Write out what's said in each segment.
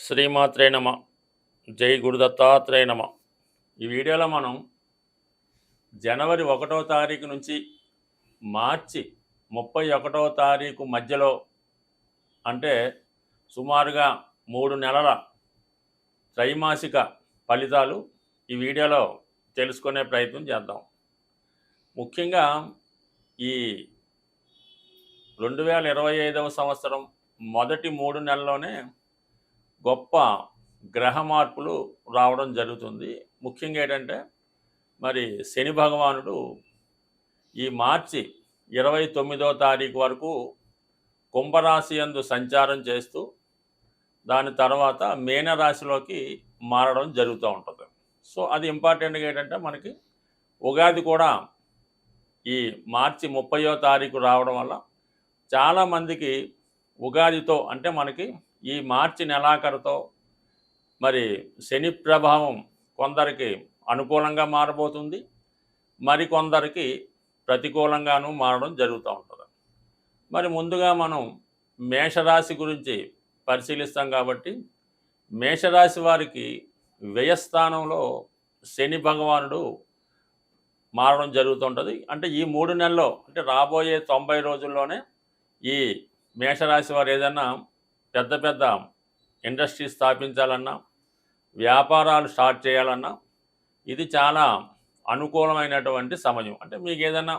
శ్రీమాత్రే నమ. జై గురుదత్తాత్రేయ నమ. ఈ వీడియోలో మనం జనవరి ఒకటో తారీఖు నుంచి మార్చి ముప్పై ఒకటో తారీఖు మధ్యలో అంటే సుమారుగా మూడు నెలల త్రైమాసిక ఫలితాలు ఈ వీడియోలో తెలుసుకునే ప్రయత్నం చేద్దాం. ముఖ్యంగా ఈ రెండు వేల ఇరవై ఐదవ సంవత్సరం మొదటి మూడు నెలల్లోనే గొప్ప గ్రహ మార్పులు రావడం జరుగుతుంది. ముఖ్యంగా ఏంటంటే మరి శని భగవానుడు ఈ మార్చి ఇరవై తొమ్మిదో తారీఖు వరకు కుంభరాశి యందు సంచారం చేస్తూ దాని తర్వాత మీనరాశిలోకి మారడం జరుగుతూ ఉంటుంది. సో అది ఇంపార్టెంట్గా ఏంటంటే మనకి ఉగాది కూడా ఈ మార్చి ముప్పయో తారీఖు రావడం వల్ల చాలామందికి ఉగాదితో అంటే మనకి ఈ మార్చి నెలాఖరుతో మరి శని ప్రభావం కొందరికి అనుకూలంగా మారబోతుంది. మరికొందరికి ప్రతికూలంగాను మారడం జరుగుతూ ఉంటుంది. మరి ముందుగా మనం మేషరాశి గురించి పరిశీలిస్తాం కాబట్టి మేషరాశి వారికి వ్యయస్థానంలో శని భగవానుడు మారడం జరుగుతుంటుంది. అంటే ఈ మూడు నెలల్లో అంటే రాబోయే తొంభై రోజుల్లోనే ఈ మేషరాశి వారు ఏదైనా పెద్ద పెద్ద ఇండస్ట్రీ స్థాపించాలన్నా వ్యాపారాలు స్టార్ట్ చేయాలన్నా ఇది చాలా అనుకూలమైనటువంటి సమయం. అంటే మీకు ఏదైనా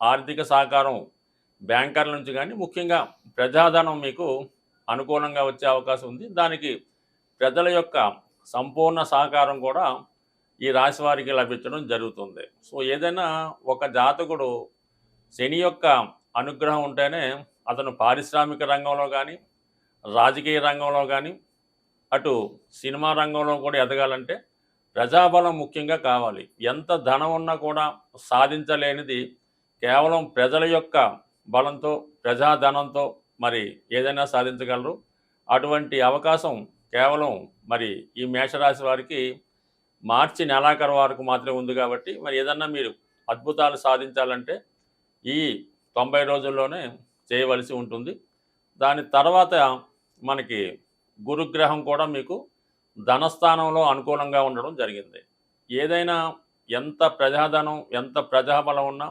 ఆర్థిక సహకారం బ్యాంకర్ల నుంచి కానీ ముఖ్యంగా ప్రజాధనం మీకు అనుకూలంగా వచ్చే అవకాశం ఉంది. దానికి ప్రజల యొక్క సంపూర్ణ సహకారం కూడా ఈ రాశి వారికి లభించడం జరుగుతుంది. సో ఏదైనా ఒక జాతకుడు శని యొక్క అనుగ్రహం ఉంటేనే అతను పారిశ్రామిక రంగంలో కానీ రాజకీయ రంగంలో కానీ అటు సినిమా రంగంలో కూడా ఎదగాలంటే ప్రజాబలం ముఖ్యంగా కావాలి. ఎంత ధనం ఉన్నా కూడా సాధించలేనిది కేవలం ప్రజల యొక్క బలంతో ప్రజాధనంతో మరి ఏదైనా సాధించగలరు. అటువంటి అవకాశం కేవలం మరి ఈ మేషరాశి వారికి మార్చి నెలాఖరు వరకు మాత్రమే ఉంది కాబట్టి మరి ఏదన్నా మీరు అద్భుతాలు సాధించాలంటే ఈ తొంభై రోజుల్లోనే చేయవలసి ఉంటుంది. దాని తర్వాత మనకి గురుగ్రహం కూడా మీకు ధనస్థానంలో అనుకూలంగా ఉండడం జరిగింది. ఏదైనా ఎంత ప్రజాధనం ఎంత ప్రజాబలం ఉన్నా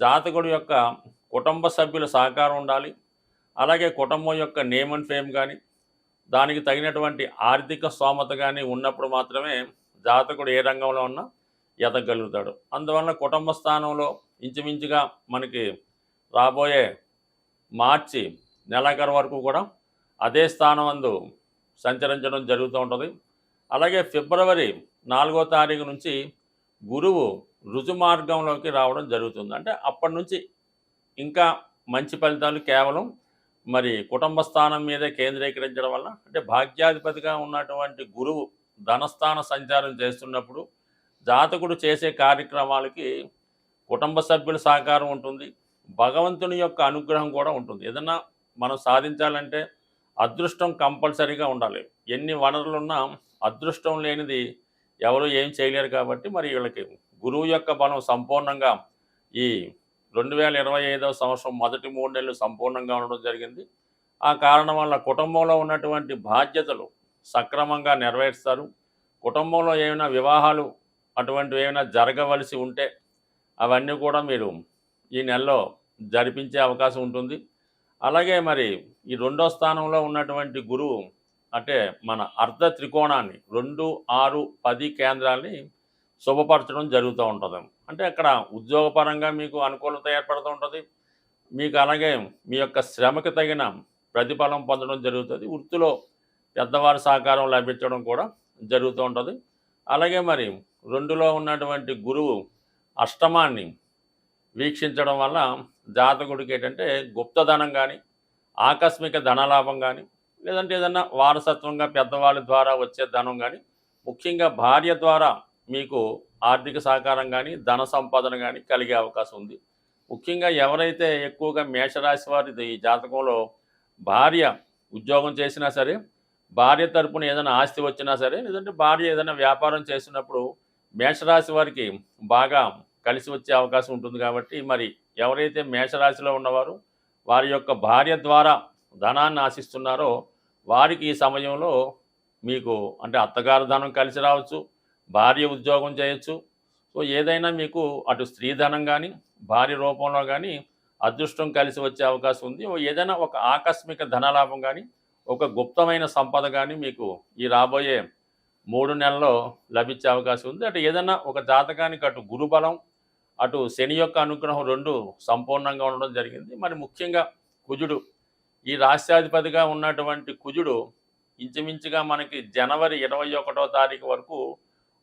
జాతకుడు యొక్క కుటుంబ సభ్యుల సహకారం ఉండాలి. అలాగే కుటుంబం యొక్క నేమ్ అండ్ ఫేమ్ కానీ దానికి తగినటువంటి ఆర్థిక స్తోమత కానీ ఉన్నప్పుడు మాత్రమే జాతకుడు ఏ రంగంలో ఉన్నా ఎదగలుగుతాడు. అందువల్ల కుటుంబ స్థానంలో ఇంచుమించుగా మనకి రాబోయే మార్చి నెలాఖరు వరకు కూడా అదే స్థానమందు సంచరించడం జరుగుతూ ఉంటుంది. అలాగే ఫిబ్రవరి నాలుగో తారీఖు నుంచి గురువు రుజు మార్గంలోకి రావడం జరుగుతుంది. అంటే అప్పటి నుంచి ఇంకా మంచి ఫలితాలు కేవలం మరి కుటుంబ స్థానం మీదే కేంద్రీకరించడం వల్ల అంటే భాగ్యాధిపతిగా ఉన్నటువంటి గురువు ధనస్థాన సంచారం చేస్తున్నప్పుడు జాతకుడు చేసే కార్యక్రమాలకి కుటుంబ సభ్యుల సహకారం ఉంటుంది. భగవంతుని యొక్క అనుగ్రహం కూడా ఉంటుంది. ఏదన్నా మనం సాధించాలంటే అదృష్టం కంపల్సరీగా ఉండాలి. ఎన్ని వనరులున్నా అదృష్టం లేనిది ఎవరు ఏం చేయలేరు కాబట్టి మరి వీళ్ళకి గురువు యొక్క బలం సంపూర్ణంగా ఈ రెండు వేల ఇరవై ఐదవ సంవత్సరం మొదటి మూడు నెలలు సంపూర్ణంగా ఉండడం జరిగింది. ఆ కారణం వల్ల కుటుంబంలో ఉన్నటువంటి బాధ్యతలు సక్రమంగా నెరవేరుస్తారు. కుటుంబంలో ఏమైనా వివాహాలు అటువంటివి ఏమైనా జరగవలసి ఉంటే అవన్నీ కూడా మీరు ఈ నెలలో జరిపించే అవకాశం ఉంటుంది. అలాగే మరి ఈ రెండో స్థానంలో ఉన్నటువంటి గురువు అంటే మన అర్ధ త్రికోణాన్ని రెండు ఆరు పది కేంద్రాల్ని శుభపరచడం జరుగుతూ ఉంటుంది. అంటే అక్కడ ఉద్యోగపరంగా మీకు అనుకూలత ఏర్పడుతూ ఉంటుంది. మీకు అలాగే మీ యొక్క శ్రమకి తగిన ప్రతిఫలం పొందడం జరుగుతుంది. వృత్తిలో పెద్దవారి సహకారం లభించడం కూడా జరుగుతూ ఉంటుంది. అలాగే మరి రెండులో ఉన్నటువంటి గురువు అష్టమాన్ని వీక్షించడం వల్ల జాతకుడికి ఏంటంటే గుప్తధనం కానీ ఆకస్మిక ధనలాభం కానీ లేదంటే ఏదన్నా వారసత్వంగా పెద్దవాళ్ళ ద్వారా వచ్చే ధనం కానీ ముఖ్యంగా భార్య ద్వారా మీకు ఆర్థిక సహకారం కానీ ధన సంపాదన కానీ కలిగే అవకాశం ఉంది. ముఖ్యంగా ఎవరైతే ఎక్కువగా మేషరాశి వారి ఈ జాతకంలో భార్య ఉద్యోగం చేసినా సరే భార్య తరపున ఏదైనా ఆస్తి వచ్చినా సరే లేదంటే భార్య ఏదైనా వ్యాపారం చేసినప్పుడు మేషరాశి వారికి బాగా కలిసి వచ్చే అవకాశం ఉంటుంది కాబట్టి మరి ఎవరైతే మేషరాశిలో ఉన్నవారు వారి యొక్క భార్య ద్వారా ధనాన్ని ఆశిస్తున్నారో వారికి ఈ సమయంలో మీకు అంటే అత్తగారు ధనం కలిసి రావచ్చు భార్య ఉద్యోగం చేయొచ్చు. సో ఏదైనా మీకు అటు స్త్రీ ధనం కానీ భార్య రూపంలో కానీ అదృష్టం కలిసి వచ్చే అవకాశం ఉంది. ఏదైనా ఒక ఆకస్మిక ధనలాభం కానీ ఒక గుప్తమైన సంపద కానీ మీకు ఈ రాబోయే మూడు నెలల్లో లభించే అవకాశం ఉంది. అటు ఏదైనా ఒక జాతకానికి అటు గురుబలం అటు శని యొక్క అనుగ్రహం రెండు సంపూర్ణంగా ఉండడం జరిగింది. మరి ముఖ్యంగా కుజుడు ఈ రాష్ట్రాధిపతిగా ఉన్నటువంటి కుజుడు ఇంచుమించుగా మనకి జనవరి ఇరవై ఒకటో తారీఖు వరకు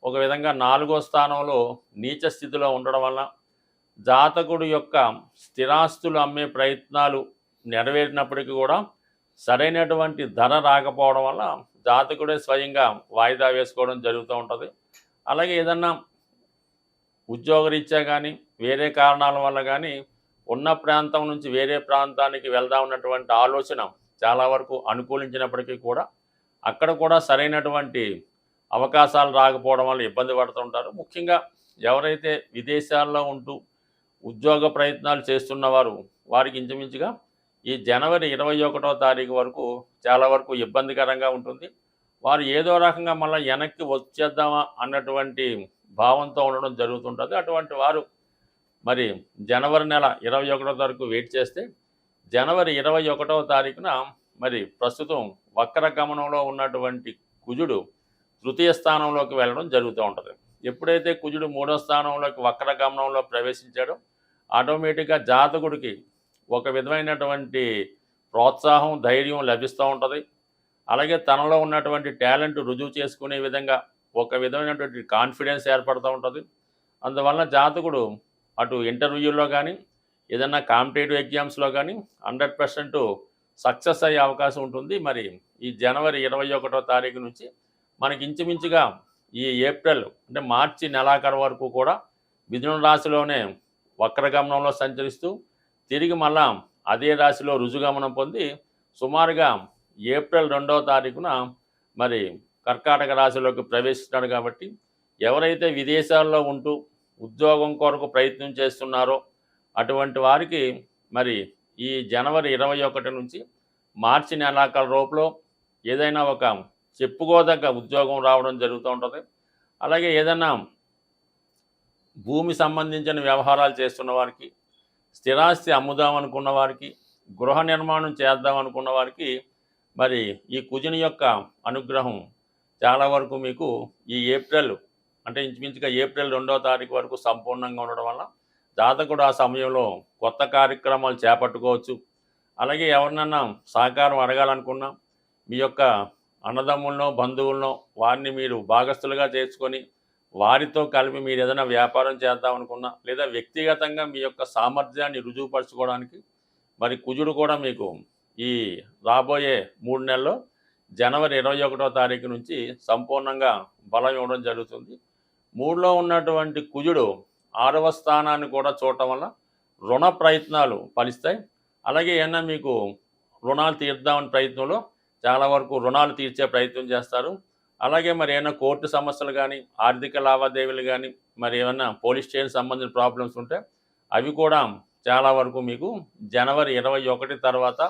ఒక విధంగా నాలుగో స్థానంలో నీచ స్థితిలో ఉండడం వల్ల జాతకుడు యొక్క స్థిరాస్తులు అమ్మే ప్రయత్నాలు నెరవేరినప్పటికీ కూడా సరైనటువంటి ధర రాకపోవడం వల్ల జాతకుడే స్వయంగా వాయిదా వేసుకోవడం జరుగుతూ ఉంటుంది. అలాగే ఏదన్నా ఉద్యోగరీత్యా కానీ వేరే కారణాల వల్ల కానీ ఉన్న ప్రాంతం నుంచి వేరే ప్రాంతానికి వెళ్దామన్నటువంటి ఆలోచన చాలా వరకు అనుకూలించినప్పటికీ కూడా అక్కడ కూడా సరైనటువంటి అవకాశాలు రాకపోవడం వల్ల ఇబ్బంది పడుతుంటారు. ముఖ్యంగా ఎవరైతే విదేశాల్లో ఉంటూ ఉద్యోగ ప్రయత్నాలు చేస్తున్నవారు వారికి ఇంచుమించుగా ఈ జనవరి ఇరవై ఒకటో తారీఖు వరకు చాలా వరకు ఇబ్బందికరంగా ఉంటుంది. వారు ఏదో రకంగా మళ్ళీ వెనక్కి వచ్చేద్దామా అన్నటువంటి భావంతో ఉండడం జరుగుతుంటుంది. అటువంటి వారు మరి జనవరి నెల ఇరవై ఒకటో తారీఖు వెయిట్ చేస్తే జనవరి ఇరవై ఒకటవ తారీఖున మరి ప్రస్తుతం వక్ర గమనంలో ఉన్నటువంటి కుజుడు తృతీయ స్థానంలోకి వెళ్ళడం జరుగుతూ ఉంటుంది. ఎప్పుడైతే కుజుడు మూడో స్థానంలోకి వక్ర గమనంలో ప్రవేశించాడో ఆటోమేటిక్గా జాతకుడికి ఒక విధమైనటువంటి ప్రోత్సాహం ధైర్యం లభిస్తూ ఉంటుంది. అలాగే తనలో ఉన్నటువంటి టాలెంట్ రుజువు చేసుకునే విధంగా ఒక విధమైనటువంటి కాన్ఫిడెన్స్ ఏర్పడుతూ ఉంటుంది. అందువలన జాతకుడు అటు ఇంటర్వ్యూల్లో కానీ ఏదన్నా కాంపిటేటివ్ ఎగ్జామ్స్లో కానీ హండ్రెడ్ పర్సెంట్ సక్సెస్ అయ్యే అవకాశం ఉంటుంది. మరి ఈ జనవరి ఇరవై ఒకటో తారీఖు నుంచి మనకి ఇంచుమించుగా ఈ ఏప్రిల్ అంటే మార్చి నెలాఖరు వరకు కూడా మిథున రాశిలోనే వక్రగమనంలో సంచరిస్తూ తిరిగి మళ్ళా అదే రాశిలో రుజుగమనం పొంది సుమారుగా ఏప్రిల్ రెండవ తారీఖున మరి కర్కాటక రాశిలోకి ప్రవేశిస్తున్నాడు కాబట్టి ఎవరైతే విదేశాల్లో ఉంటూ ఉద్యోగం కొరకు ప్రయత్నం చేస్తున్నారో అటువంటి వారికి మరి ఈ జనవరి ఇరవై ఒకటి నుంచి మార్చి నెలాఖరు రూపంలో ఏదైనా ఒక చెప్పుకోదగ్గ ఉద్యోగం రావడం జరుగుతూ ఉంటుంది. అలాగే ఏదైనా భూమి సంబంధించిన వ్యవహారాలు చేస్తున్న వారికి స్థిరాస్తి అమ్ముదాం అనుకున్న వారికి గృహ నిర్మాణం చేద్దాం అనుకున్న వారికి మరి ఈ కుజుని యొక్క అనుగ్రహం చాలా వరకు మీకు ఈ ఏప్రిల్ అంటే ఇంచుమించుగా ఏప్రిల్ రెండో తారీఖు వరకు సంపూర్ణంగా ఉండడం వల్ల జాతకుడు ఆ సమయంలో కొత్త కార్యక్రమాలు చేపట్టుకోవచ్చు. అలాగే ఎవరినన్నా సహకారం అడగాలనుకున్నా మీ యొక్క అన్నదమ్ములను బంధువులను వారిని మీరు భాగస్థులుగా చేసుకొని వారితో కలిపి మీరు ఏదైనా వ్యాపారం చేద్దాం అనుకున్నా లేదా వ్యక్తిగతంగా మీ యొక్క సామర్థ్యాన్ని రుజువుపరచుకోవడానికి మరి కుజుడు కూడా మీకు ఈ రాబోయే మూడు నెలల్లో జనవరి ఇరవై ఒకటో తారీఖు నుంచి సంపూర్ణంగా బలం ఇవ్వడం జరుగుతుంది. మూడులో ఉన్నటువంటి కుజుడు ఆరవ స్థానాన్ని కూడా చూడటం వల్ల రుణ ప్రయత్నాలు ఫలిస్తాయి. అలాగే ఏమన్నా మీకు రుణాలు తీర్దామని ప్రయత్నంలో చాలా వరకు రుణాలు తీర్చే ప్రయత్నం చేస్తారు. అలాగే మరి ఏమైనా కోర్టు సమస్యలు కానీ ఆర్థిక లావాదేవీలు కానీ మరి ఏమైనా పోలీస్ స్టేషన్ సంబంధించిన ప్రాబ్లమ్స్ ఉంటే అవి కూడా చాలా వరకు మీకు జనవరి ఇరవై ఒకటి తర్వాత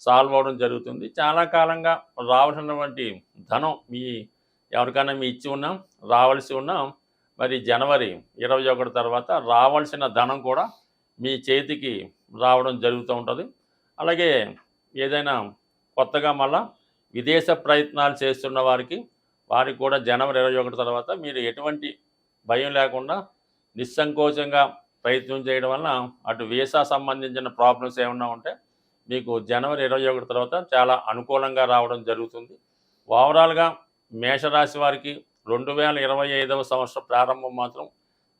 సాల్వ్ అవ్వడం జరుగుతుంది. చాలా కాలంగా రావాల్సినటువంటి ధనం మీ ఎవరికైనా మీ ఇచ్చి ఉన్నాం రావాల్సి ఉన్నాం. మరి జనవరి ఇరవై ఒకటి తర్వాత రావాల్సిన ధనం కూడా మీ చేతికి రావడం జరుగుతూ ఉంటుంది. అలాగే ఏదైనా కొత్తగా మళ్ళా విదేశ ప్రయత్నాలు చేస్తున్న వారికి వారికి కూడా జనవరి ఇరవై ఒకటి తర్వాత మీరు ఎటువంటి భయం లేకుండా నిస్సంకోచంగా ప్రయత్నం చేయడం వలన అటు వీసా సంబంధించిన ప్రాబ్లమ్స్ ఏమన్నా ఉంటే మీకు జనవరి ఇరవై ఒకటి తర్వాత చాలా అనుకూలంగా రావడం జరుగుతుంది. ఓవరాల్గా మేషరాశి వారికి రెండు వేల ఇరవై ఐదవ సంవత్సరం ప్రారంభం మాత్రం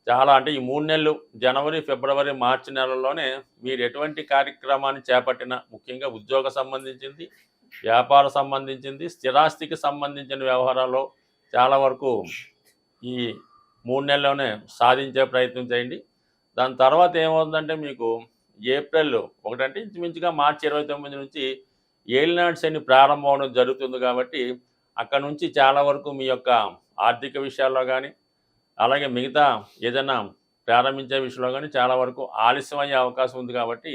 చాలా అంటే ఈ మూడు నెలలు జనవరి ఫిబ్రవరి మార్చి నెలల్లోనే మీరు ఎటువంటి కార్యక్రమాన్ని చేపట్టినా ముఖ్యంగా ఉద్యోగ సంబంధించింది వ్యాపార సంబంధించింది స్థిరాస్తికి సంబంధించిన వ్యవహారాల్లో చాలా వరకు ఈ మూడు నెలల్లోనే సాధించే ప్రయత్నం చేయండి. దాని తర్వాత ఏమవుతుందంటే మీకు ఏప్రిల్ ఒకటంటే ఇంచుమించుగా మార్చి ఇరవై తొమ్మిది నుంచి ఏలినాడు శని ప్రారంభం అవడం జరుగుతుంది కాబట్టి అక్కడ నుంచి చాలా వరకు మీ యొక్క ఆర్థిక విషయాల్లో కానీ అలాగే మిగతా ఏదైనా ప్రారంభించే విషయంలో కానీ చాలా వరకు ఆలస్యం అయ్యే అవకాశం ఉంది కాబట్టి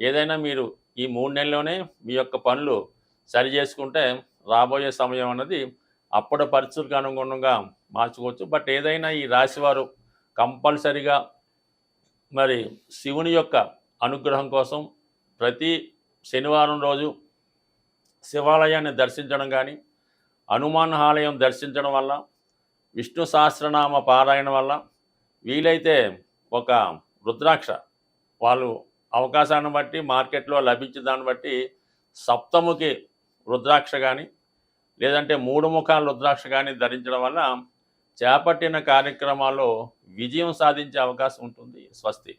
ఏదైనా మీరు ఈ మూడు నెలల్లోనే మీ యొక్క పనులు సరి చేసుకుంటే రాబోయే సమయం అన్నది అప్పుడు పరిస్థితులకు అనుగుణంగా మార్చుకోవచ్చు. బట్ ఏదైనా ఈ రాశివారు కంపల్సరిగా మరి శివుని యొక్క అనుగ్రహం కోసం ప్రతి శనివారం రోజు శివాలయాన్ని దర్శించడం కానీ హనుమాన్ ఆలయం దర్శించడం వల్ల విష్ణు సహస్రనామ పారాయణ వల్ల వీలైతే ఒక రుద్రాక్ష వాళ్ళు అవకాశాన్ని బట్టి మార్కెట్లో లభించే దాన్ని బట్టి సప్తముఖి రుద్రాక్ష కానీ లేదంటే మూడు ముఖాల రుద్రాక్ష కానీ ధరించడం వల్ల చేపట్టిన కార్యక్రమాల్లో విజయం సాధించే అవకాశం ఉంటుంది స్వస్తి.